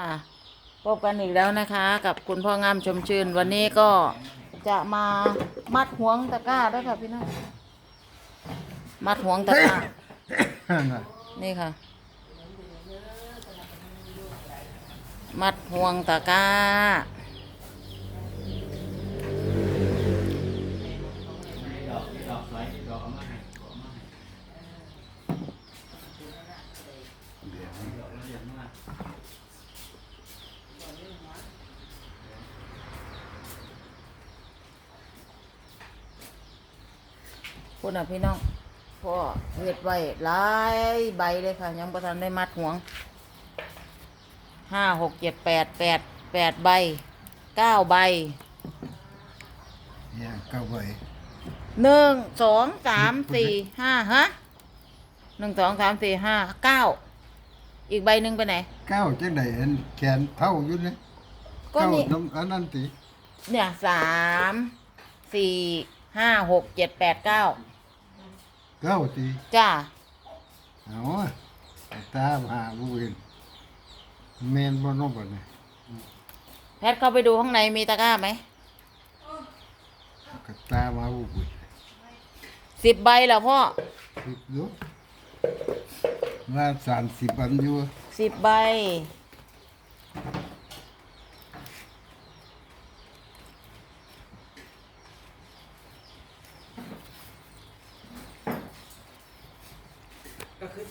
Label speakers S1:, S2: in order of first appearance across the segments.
S1: ค่ะพบกันอีกแล้วนะคะ กับคุณพ่องามชมชื่น วันนี้ก็จะมามัดห่วงตะกร้าด้วยค่ะพี่น้องมัดห่วงตะกร้า นี่ค่ะ มัดห่วงตะกร้า คุณอะพี่น้องพ่อเฮ็ดไว้หลายใบเลยค่ะ ยังประทันได้มัดห่วงห้าหกเจ็ดแปดแปดแปดใบเก้าใบ
S2: เนี่ยเก้าใบ
S1: หนึ่งสองสามสี่ห้าฮะหนึ่งสองสามสี่ห้าเก้าอีกใบหนึ่งไปไหน
S2: เก้าจังไดเห็นแขนเท่าอยู่เนี่ย
S1: ก็
S2: เก้า
S1: นี่
S2: น้ำอันนั้นติ
S1: เนี่ยสามสี่ห้าหกเจ็ดแปดเก้า
S2: เก้าติ
S1: จ้า
S2: เอาอะตาหาผู้เห็นแมนบ่น้องบ่เนี่ย
S1: แพทย์เข้าไปดูข้างในมีตะกร้าไหม
S2: ก็ตามาผู้ปุ๋ย
S1: สิบใบเหรอพ่อ
S2: สิบอยู่ว่าสามสิบอันอยู่
S1: สิบใบ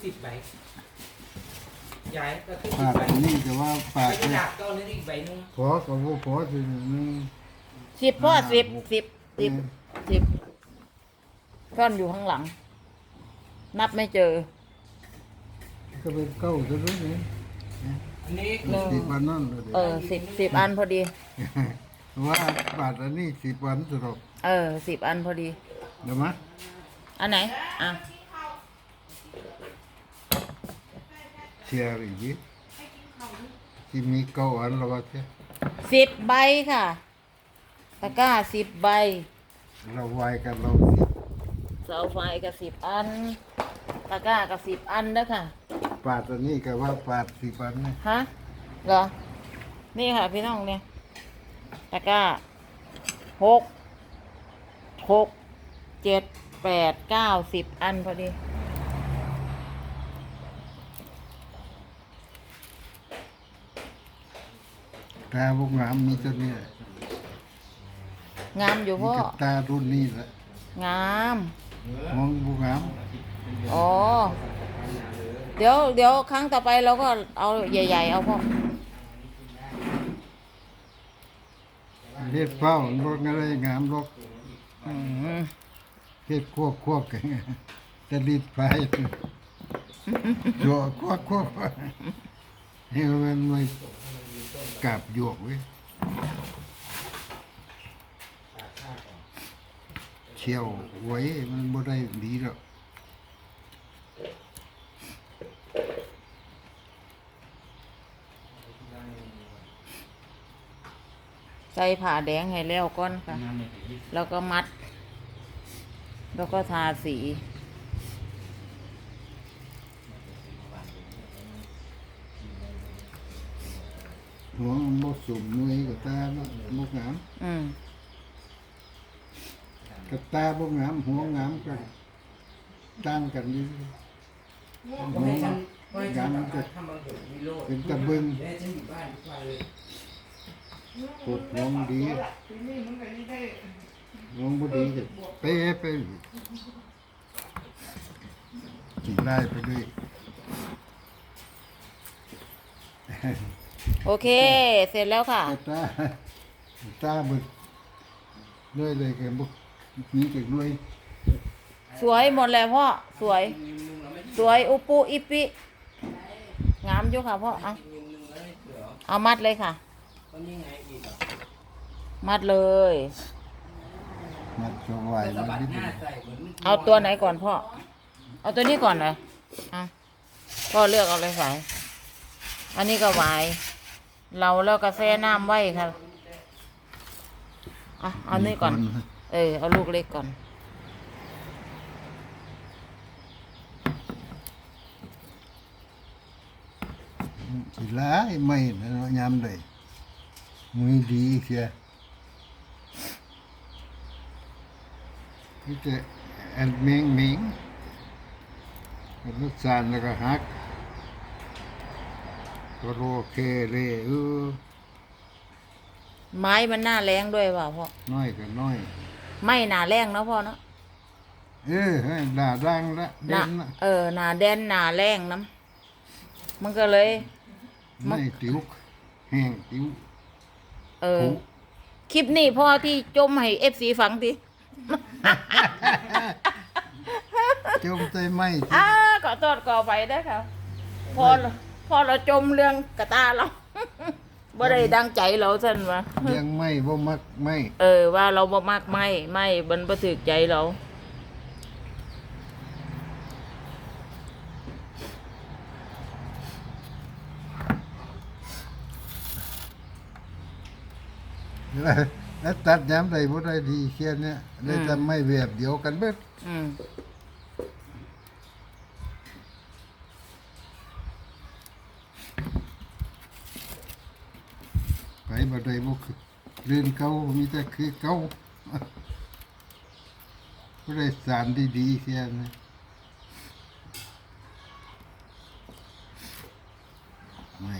S3: สิบใบย้ายก็คือสิ
S2: ปา
S3: บ
S2: ก
S3: ใบ
S2: อันนี้ก็ว่าปาก
S3: กระ
S2: เนี่ย
S3: ดาษก็เอาเนื้ออีกใบหนึง
S2: พอก็บ่พอทีนึง
S1: สิบพ่อ
S2: ห้า
S1: สิบ
S2: หก
S1: สิบสิบ
S2: อืม
S1: สิบซ่อนอยู่ข้างหลัง นับไม่เจอ
S2: ก็เป็นเก้าซะด้วยนี่
S3: อันนี้
S1: หนึ่ง
S2: สิบอันนั่นเลย
S1: เออสิบสิบอันพอดี
S2: ว่าบาทอันนี้สิบวันสรุป
S1: เออสิบอันพอดี
S2: เดี๋ยวมา
S1: อันไหน อะ
S2: เชียร์อีกทีที่มีเก้าอันแล้วว่าเชีย
S1: สิบใบค่ะตะกร้าสิบใบ
S2: เราไวกันเราสิ
S1: เสาไฟกับสิบอันตะกร้ากับสิบอันแล้วค่ะ
S2: ปาดอันนี้ก็ว่าปาดสิบอันนี่
S1: ฮะเหรอนี่ค่ะพี่น้องเนี่ยตะกร้าหกหกเจ็ดแปดเก้าสิบอันพอดี
S2: ตาพวกงามมีตัวเนี้ย
S1: งามอยู่
S2: มี
S1: พ่อ
S2: กับตารุ่นนี้แหละ
S1: งาม
S2: มองพวกงาม
S1: อ๋อ เดี๋ยวเดี๋ยวครั้งต่อไปเราก็เอาใหญ่ ๆ เอาพ่อ
S2: เฮ็ดเฝ้าลดอะไรงามลก
S1: อืม
S2: เฮ็ดควบควบกันจะรีดไปจ่อควบควบให้มันไม่ กลับหยวกเว้ยเชี่ยวไว้มันบ่ได้ดีหรอก
S1: ใส่ผ่าแดงให้แล้วก้อนค่ะ แล้วก็มัด แล้วก็ทาสี
S2: หัวมันบ่สุ่มหน่วยกับตาบ่บ่งาม
S1: อืม
S2: กับตาบ่งามหัวงามกันต่างกันอยู่หัวงามมันก็
S3: ทำบางอย่างมีโลด
S2: เป็นตะเบิง
S3: แม่ฉันอยู่บ้านทุกวันเลย
S2: ปวดหัวมันดีหัวบ่ดีก็เป๊ะไปกินได้ไปด้วย
S1: โอเค เสร็จแล้วค่ะ
S2: ตาตาบ่ด้วยเลยก็บ่มีจักด้วย
S1: สวยหมดเลยพ่อ สวย สวยอุปุอิปิงามอยู่ค่ะพ่อเอา
S3: ยุงนึงแล้วไม่เสือ
S1: เอามัดเลยค่ะ
S3: ก็นี่ไงอีกอะ
S1: มัดเลย
S2: มาสวาย
S3: สะ
S2: มัน
S3: บัด
S2: นิด
S3: ห
S2: ห
S3: น้า
S2: นึ่ง
S3: ใส่เหมือนมัน
S1: เอาตัวไหนก่อนพ่อ เอาตัวนี้ก่อนเหรอเอาพ่อเลือกเอาเลยสายอันนี้ก็หวาย เราแล้วก็แช่น้ำไว้ค่ะอะเอานี่ก่อน เออ เอาลูกเล็กก่อน
S2: มสิหลายไม่นะเนาะยามใด โรเคเลเออ
S1: ไม้มันหน้าแรงด้วยว่ะพ่อ
S2: น้อยก็น้อย
S1: ไม่หนาแรงเนาะพ่อเนาะ
S2: เออให้ด่าดังละ
S1: หนา
S2: เด่นละ
S1: เออหนาแดนหนาแรงน้ำมันก็เลย
S2: ไม่ติ๋วแห้งติ๋ว
S1: เออ
S2: ผุ
S1: คลิปนี้พ่อที่จมให้เอฟซีฟังที
S2: จมใจไหม่
S1: อ่าขอโทษก่อไปได้อครับพอ พอเราจมเรื่องกระตาเรา บ่ได้ดังใจเราท่านวะ
S2: เลี้ยงไหม่บ่มักไหม่
S1: เออ ว่าเราบ่มากไม่ไม่มันบ่ถึกใจเรา
S2: แล้วแล้วตัดย้ำใดบ่ได้ดีเคียนเนี่ยได้ทำไม่แบบเดียวกันเบิด
S1: อืม
S2: ไปบ่ได้บ่คือเรื่องเก่ามีแต่คือเก่าบ่ได้สารดีๆเคียนนะไม่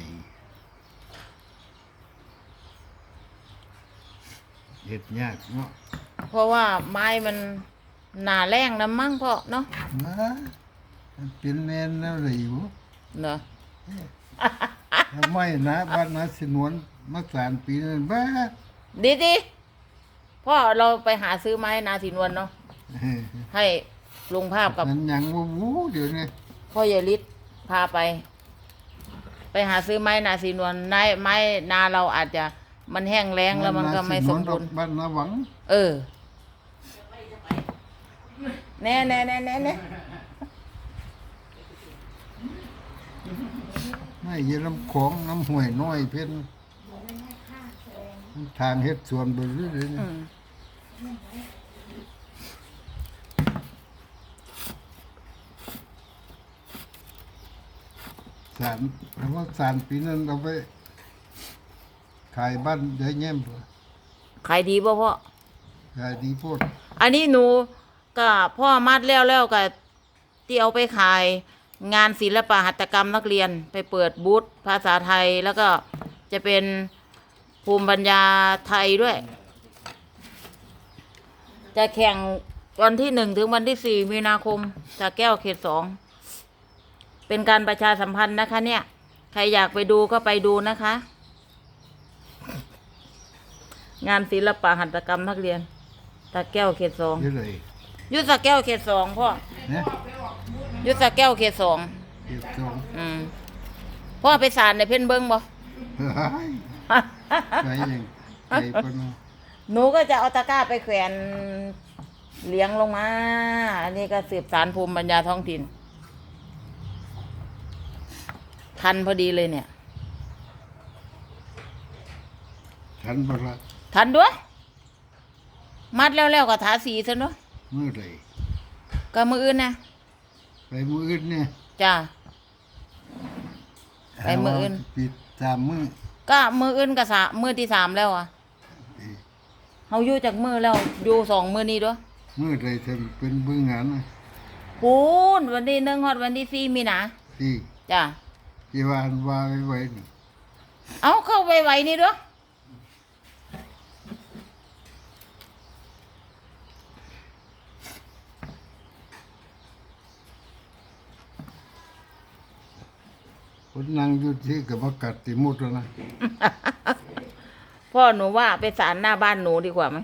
S2: เฮ็ดยากเนาะ
S1: เพราะว่าไม้มันหนาแรงนะมั้งพ่อเนาะ
S2: นะมันเป็นแม่นแล้วเลยอยู่
S1: เนาะ
S2: ทำไมนะบ้านนาสินวน มาสานปีนั้นบ้า
S1: ดีดีพ่อเราไปหาซื้อไม้นาสินวนเนาะให้ลงภาพกับ
S2: มันยังว่าวูเดี๋ยวนี้
S1: พ่อใหญ่ฤทธิ์พาไป ไปหาซื้อไม้นาสีนวลไม้ไม้นาเราอาจจะมันแห้งแล้งแล้วมันก็ไม่สมบูรณ์
S2: บ้านนาหวัง
S1: เออแน่แน่แน่แน่แน่
S2: ไม่เยลำของน้ำห้วยน้อยเพิ่นมัน ทางเฮ็ดสวนบ่รู้เลย
S1: อืม
S2: สารแต่ว่าสารปีนั้นเอาไป ขายบ้านได้แง่มบ่
S1: ขายดีป่ะพ่อ
S2: ขายดีโพด
S1: อันนี้หนูก็พ่อมัดแล้วแล้วก็ที่เอาไปขายงานศิลปะหัตถกรรมนักเรียนไปเปิดบูธภาษาไทยแล้วก็จะเป็น ภูมิปัญญาไทยด้วย จะแข่งวันที่หนึ่งถึงวันที่สี่มีนาคมจากแก้วเขตสอง เป็นการประชาสัมพันธ์นะคะ เนี่ย ใครอยากไปดูก็ไปดูนะคะ งานศิลปะหัตถกรรมนักเรียนตาแก้วเขตสอง
S2: เยอะเลย
S1: ยุทธแก้วเขตสองพ่อ
S2: นะ
S1: ยุทธแก้วเขตสอง
S2: เฮ็ดสอง
S1: อืมพ่อไปสารในเพ่นเบิ้งบ่
S2: เฮ้ย ไปยังไปปานนั้น
S1: หนูก็จะเอาตะกร้าไปแขวนเลี้ยงลงมา อันนี้ก็สืบสารภูมิปัญญาท้องถิ่น ทันพอดีเลยเนี่ย
S2: ฉันบ่ละ
S1: ทันด้วย มัดแล้วแล้วก็ทาสีซะเนาะ
S2: มื้อใด
S1: ก็มืออื่นนะ
S2: ไปมื้ออื่นเนี่ย
S1: จ้า ไปมื้ออื่น
S2: ปิดสามมื้อ
S1: ก็มืออื่นก็สามือที่สามแล้วอะเฮาอยู่จากมือแล้วอยู่สองมือนี้ด้วย
S2: มื้อใดฉันเป็นเบิ่งงานนะ
S1: ปูนวันที่หนึ่งฮอดวันที่สี่มีนา
S2: ที่
S1: จ้า
S2: ที่ว่าอันว่าไว้ไว้นี่
S1: เอาเข้าไปไว้นี่ด้วย
S2: คนนั่งอยู่ที่ก็บ่กัดติมุดแล้วนะ
S1: พ่อหนูว่าไปสารหน้าบ้านหนูดีกว่าไหม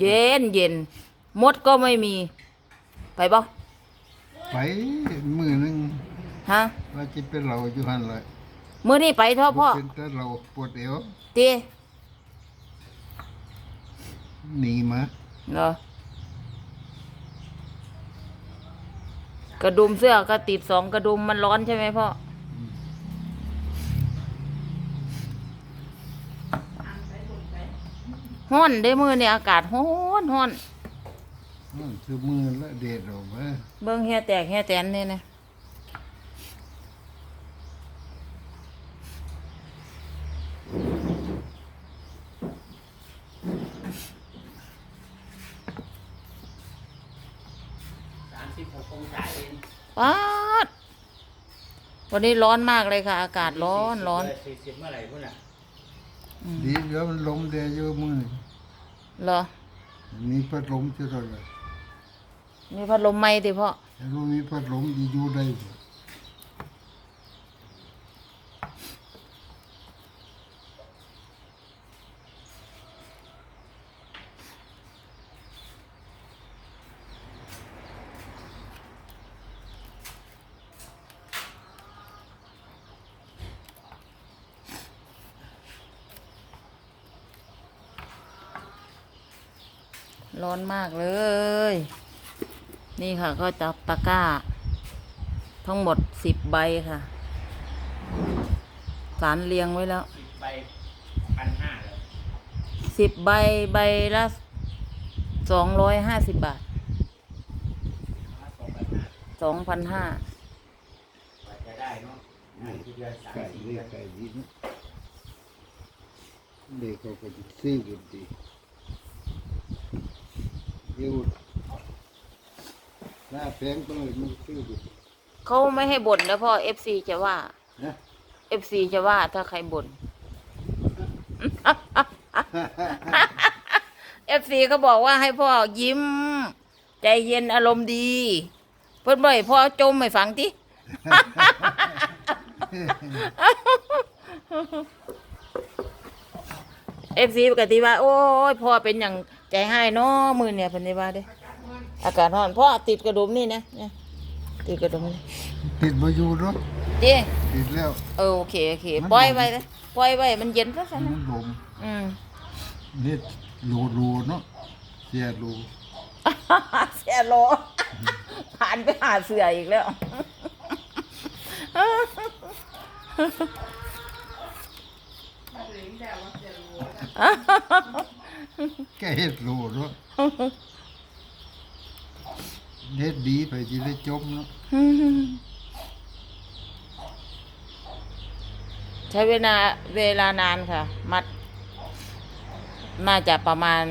S1: เย็นเย็นมดก็ไม่มี ไปบ่
S2: ไปมื้อหนึง
S1: ฮะ
S2: ว่าสิเป็นเราอยู่หั่นเลย
S1: มื้อนี้ไปเถอะพ่อ
S2: เป็นแต่เราปวดเอว
S1: ตี
S2: หนีมา
S1: เนาะกระดุมเสื้อก็ติดสองกระดุมมันร้อนใช่ไหมพ่อ ฮ้อนเด้อมือเนี่ยอากาศฮ้อนฮ้อน
S2: นั่นคือมือละเดดออกมา
S1: เบิ่งแฮแตกแฮแตนนี่นะสามสิบหก
S3: องศาเอง
S1: ป๊าดวันนี้ร้อนมากเลยค่ะ อากาศร้อนร้อน
S3: สี่สิบเมื่อไหร่พุ่นอะ
S2: ดีเดี๋ยวมันลมเดดเยอะมือ
S1: เหรอ
S2: มีพัดลมจะได้เลย
S1: มีพัดลมไหมดิพ่อ
S2: แต่รู้มีพัดลมดีอยู่ได้
S1: ร้อนมากเลย นี่ค่ะก็จับตะกร้า ทั้งหมดสิบใบค่ะ สารเรียงไว้แล้ว
S3: สิบใบพันห้าเลย
S1: สิบใบใบละสองร้อยห้าสิบบาท
S3: สองพันห้า
S1: สองพันห้าก
S3: ว่าจะได้เนาะได้ทีเดือนสาม
S2: ไก่
S3: สี่
S2: เรี
S3: เดื
S2: ย
S3: อกน
S2: ไก่ดีนะเด็กเขาก็จะซื้อกันดี เดี๋ยวหน้าแพงต้องเลยมันซื้อกัน
S1: เขาไม่ให้บ่นนะพ่อเอฟซีจะว่า
S2: นะ
S1: เอฟซีจะว่าถ้าใครบ่นเอฟซีเขาบอกว่าให้พ่อยิ้ม ใจเย็นอารมณ์ดี เพิ่นบ่อยพ่อจมให้ฟังติ เอฟซีปกติว่า โอ้ยพ่อเป็นอย่าง ใจให้เนาะมือเนี่ยเพิ่นได้ว่าเด้อากาศร้อนพ่อติดกระดุมนี่นะเนี่ยติดกระดุมนี่
S2: ติดมาอยู่เนาะ
S1: ดิ
S2: ติดแล้ว
S1: เออโอเคโอเคปล่อยไว้เลยปล่อยไว้มันเย็นซะซะ
S2: มั
S1: นะ
S2: นลม
S1: อืม
S2: นี่รูรูเนาะเสียรู
S1: เสียโลผ่านไปหาเสืออีกแล้ว
S2: แกเฮ็ดรูเนาะเฮ็ดดีไปจะได้จมเนาะ
S1: ใช้เวลาเวลานานค่ะ มัด น่าจะประมาณ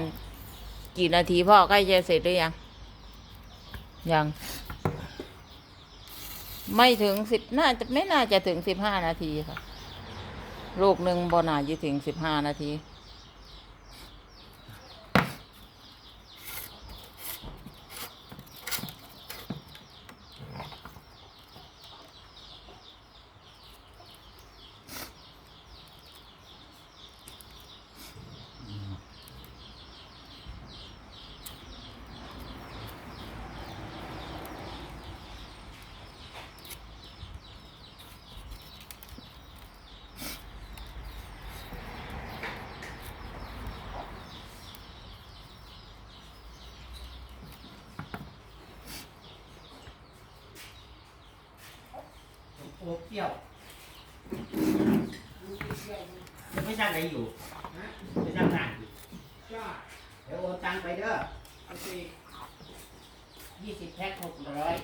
S1: กี่นาทีพ่อใกล้จะเสร็จหรือยัง ยัง ไม่ถึงสิบน่าจะไม่น่าจะถึงสิบห้านาทีค่ะ ลูกหนึ่งบน่าจะถึงสิบห้านาที
S3: โอ้เปรี้ยวจะไม่ช่างไหนอยู่จะช่างงานอยู่เดี๋ยวโอนตังไปเด้อโอเคยี่สิบแพ็คหกร้อย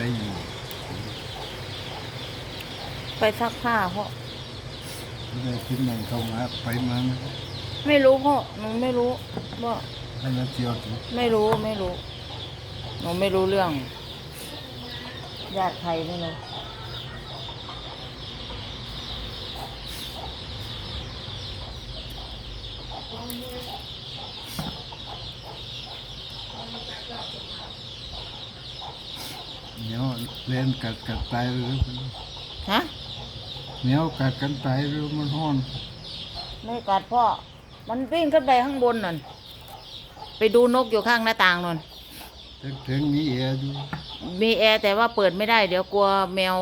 S2: ไปอยู่
S1: ไปซักผ้าพ่อ
S2: ไม่ได้คิดนั่งเข้ามาไปมานะ
S1: ไม่รู้พ่อหนูไม่รู้ว่า
S2: ให้เราเที่ยวถึง
S1: ไม่รู้ไม่รู้หนูไม่รู้เรื่องญาติใครไม่รู้
S2: เหนียวเล่นกัดกัดตายเลย
S1: ฮะ
S2: เหนียวกัดกันตายเลยมันห้อน
S1: นไม่กัดพ่อ มันวิ่งขึ้นไปข้างบนนั่น ไปดูนกอยู่ข้างหน้าต่างนั่น
S2: ถึงถึงนี้แอร์อยู่
S1: มีแอร์แต่ว่าเปิดไม่ได้ เดี๋ยวกลัวแมว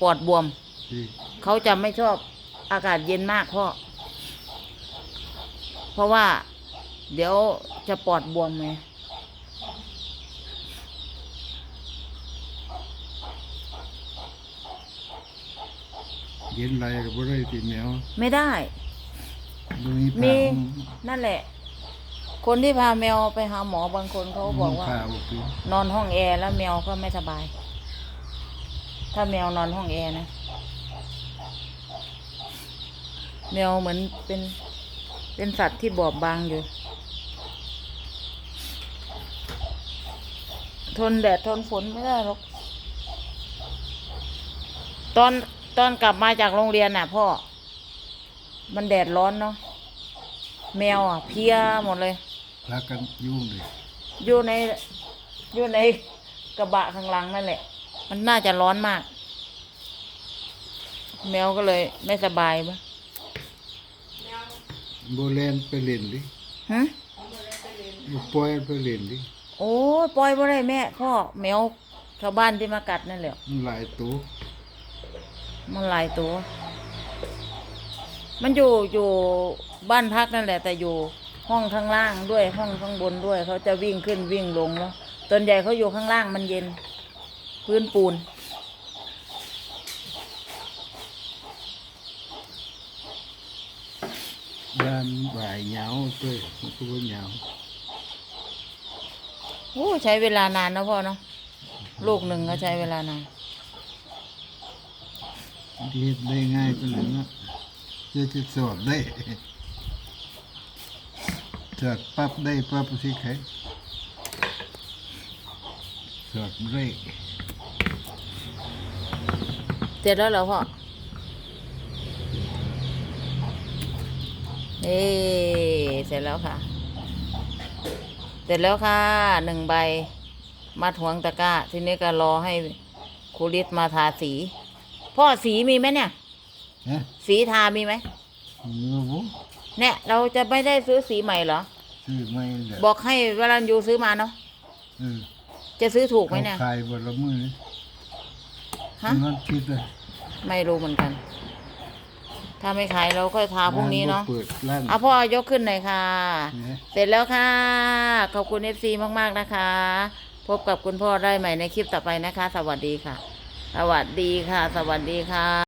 S1: ปอดบวม
S2: ที่
S1: เขาจะไม่ชอบอากาศเย็นมากพ่อ เพราะว่า เดี๋ยวจะปอดบวมไง
S2: เย็นไรก็บ่ได้ติแมว
S1: ไม่ได้
S2: ดูนี่
S1: มี
S2: ผ้า
S1: นั่นแหละ คนที่พาแมวไปหาหมอบางคนเขาบอกว่า
S2: ผ้าบ่เป็น
S1: นอนห้องแอร์แล้วแมวก็ไม่สบาย ถ้าแมวนอนห้องแอร์นะ แมวเหมือนเป็น เป็นสัตว์ที่บอบบางอยู่ ทนแดดทนฝนไม่ได้หรอก ตอน ตอนกลับมาจากโรงเรียนน่ะ พ่อ มันแดดร้อนเนาะแมวอะเพลียหมดเลย
S2: พากันยุ่งเลย
S1: อยู่ในอยู่ในกระบะข้างหลังนั่นแหละ มันน่าจะร้อนมาก แมวก็เลยไม่สบายมั้ย
S2: โบแลนไปเล่นดิ
S1: ฮะ
S2: บ่ปล่อยไปเล่นดิ
S1: โอ้ยปล่อยบ่ได้แม่ พ่อแมวชาวบ้านที่มากัดนั่นแหละ
S2: มันหลายตัว
S1: มันหลายตัว มันอยู่อยู่บ้านพักนั่นแหละ แต่อยู่ห้องข้างล่างด้วยห้องข้างบนด้วย เขาจะวิ่งขึ้นวิ่งลงแล้วตอนใหญ่เขาอยู่ข้างล่างมันเย็น พื้นปูน
S2: บ้านบ่ายเหงาเต้ยมันก็บ่เหงา
S1: โอ้ใช้เวลานานนะพ่อเนาะลูกหนึ่งก็ใช้เวลานาน
S2: เฮ็ดได้ง่ายไปเลยเนาะจะจะสอบได้สอบปั๊บได้ปั๊บสิใครสอบได้
S1: เสร็จแล้วเหรอพ่อนี่เสร็จแล้วค่ะ เสร็จแล้วค่ะหนึ่งใบมัดห่วงตะกร้า ทีนี้ก็รอให้ครูฤทธิ์มาทาสี พ่อสีมีไหมเนี่ย
S2: ฮะ
S1: สีทามีไหม
S2: เนื้อบ่
S1: เนี่ย เราจะไม่ได้ซื้อสีใหม่เหรอ
S2: ซื้อไม่ได้
S1: บอกให้วรันยูซื้อมาเนาะ
S2: เออ
S1: จะซื้อถูกไหม
S2: เขา
S1: เนี่ย
S2: ขายบ่ละมื้อนี่
S1: ฮะ
S2: นั่นคิดเลย
S1: ไม่รู้เหมือนกัน ถ้าไม่ขายเราก็ทาพรุ่งนี้เนาะ
S2: เปิดร้าน
S1: เอาพ่อยกขึ้นหน่อยค่ะ
S2: เนี่ย
S1: เสร็จแล้วค่ะ ขอบคุณเอฟซีมาก ๆ นะคะ พบกับคุณพ่อได้ใหม่ในคลิปต่อไปนะคะ สวัสดีค่ะ สวัสดีค่ะ สวัสดีค่ะ